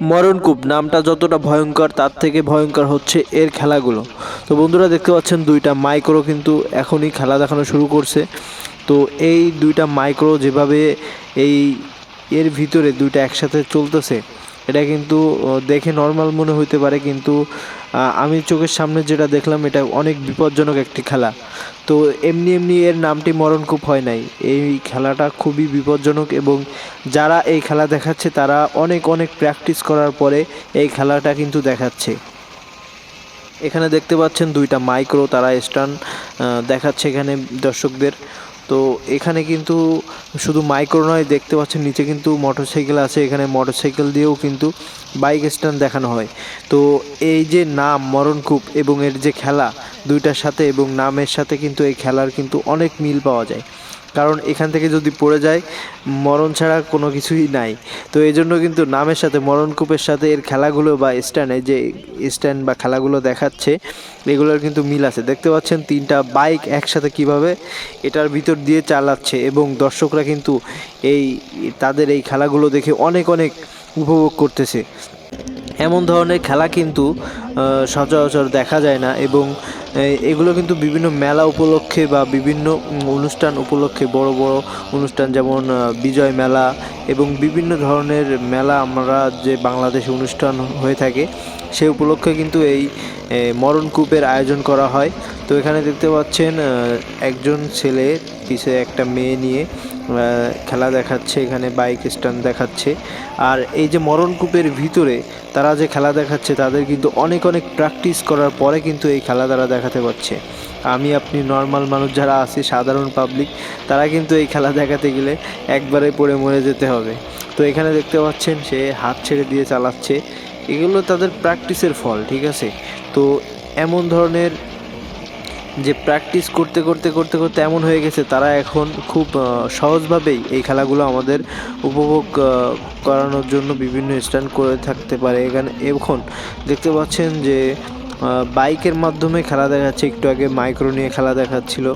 মরণকূপ নামটা যতটা ভয়ঙ্কর, তার থেকে ভয়ঙ্কর হচ্ছে এর খেলাগুলো। তো বন্ধুরা দেখতে পাচ্ছেন দুইটা মাইক্রো কিন্তু এখনই খেলা দেখানো শুরু করছে। তো এই দুইটা মাইক্রো যেভাবে এই এর ভিতরে দুইটা একসাথে চলতেছে এটা কিন্তু দেখে নর্মাল মনে হইতে পারে কিন্তু আমি চোখের সামনে যেটা দেখলাম এটা অনেক বিপজ্জনক একটি খেলা। তো এমনি এমনি এর নামটি মরণকূপ হয় নাই। এই খেলাটা খুবই বিপজ্জনক এবং যারা এই খেলা দেখাচ্ছে তারা অনেক অনেক প্র্যাকটিস করার পরে এই খেলাটা কিন্তু দেখাচ্ছে। এখানে দেখতে পাচ্ছেন দুইটা মাইক্রো তারা স্টান দেখাচ্ছে এখানে দর্শকদের। তো এখানে কিন্তু শুধু মাইক্রো নয়, দেখতে পাচ্ছেন নিচে কিন্তু মোটরসাইকেল আছে, এখানে মোটরসাইকেল দিয়েও কিন্তু বাইক স্ট্যান্ড দেখানো হয়। তো এই যে নাম মরণকূপ এবং এর যে খেলা, দুইটার সাথে এবং নামের সাথে কিন্তু এই খেলার কিন্তু অনেক মিল পাওয়া যায়। কারণ এখান থেকে যদি পড়ে যায়, মরণ ছাড়া কোনো কিছুই নাই। তো এই জন্য কিন্তু নামের সাথে মরণকূপের সাথে এর খেলাগুলো বা স্ট্যান্ডে যে স্ট্যান্ড বা খেলাগুলো দেখাচ্ছে, এগুলোর কিন্তু মিল আছে। দেখতে পাচ্ছেন তিনটা বাইক একসাথে কীভাবে এটার ভিতর দিয়ে চালাচ্ছে এবং দর্শকরা কিন্তু এই, তাদের এই খেলাগুলো দেখে অনেক অনেক উপভোগ করতেছে। এমন ধরনের খেলা কিন্তু সচরাচর দেখা যায় না এবং এগুলো কিন্তু বিভিন্ন মেলা উপলক্ষে বা বিভিন্ন অনুষ্ঠান উপলক্ষে, বড় বড় অনুষ্ঠান যেমন বিজয় মেলা এবং বিভিন্ন ধরনের মেলা আমরা যে বাংলাদেশে অনুষ্ঠান হয়ে থাকে, সে উপলক্ষে কিন্তু এই মরণকূপের আয়োজন করা হয়। তো এখানে দেখতে পাচ্ছেন একজন ছেলে, পিছে একটা মেয়ে নিয়ে খেলা দেখাচ্ছে, এখানে বাইক স্ট্যান্ড দেখাচ্ছে। আর এই যে মরণকূপের ভিতরে তারা যে খেলা দেখাচ্ছে, তাদের কিন্তু অনেক অনেক প্র্যাকটিস করার পরে কিন্তু এই খেলা তারা দেখাতে পারছে। আমি, আপনি নর্মাল মানুষ যারা আছি, সাধারণ পাবলিক তারা কিন্তু এই খেলা দেখাতে গেলে একবারে পড়ে মরে যেতে হবে। তো এখানে দেখতে পাচ্ছেন, সে হাত ছেড়ে দিয়ে চালাচ্ছে। এগুলো তাদের প্র্যাকটিসের ফল, ঠিক আছে? তো এমন ধরনের যে প্র্যাকটিস করতে করতে করতে করতে এমন হয়ে গেছে, তারা এখন খুব সহজভাবেই এই খেলাগুলো আমাদের উপভোগ করানোর জন্য বিভিন্ন স্ট্যান্ড করে থাকতে পারে। এখানে, এখন দেখতে পাচ্ছেন যে বাইকের মাধ্যমে খেলা দেখাচ্ছে, একটু আগে মাইক্রো নিয়ে খেলা দেখাচ্ছিল।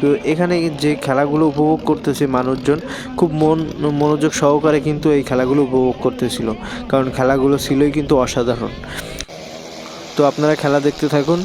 তো এখানে যে খেলাগুলো উপভোগ করতেছে মানুষজন, খুব মন, মনোযোগ সহকারে কিন্তু এই খেলাগুলো উপভোগ করতেছিল। কারণ খেলাগুলো ছিলই কিন্তু অসাধারণ। তো আপনারা খেলা দেখতে থাকুন।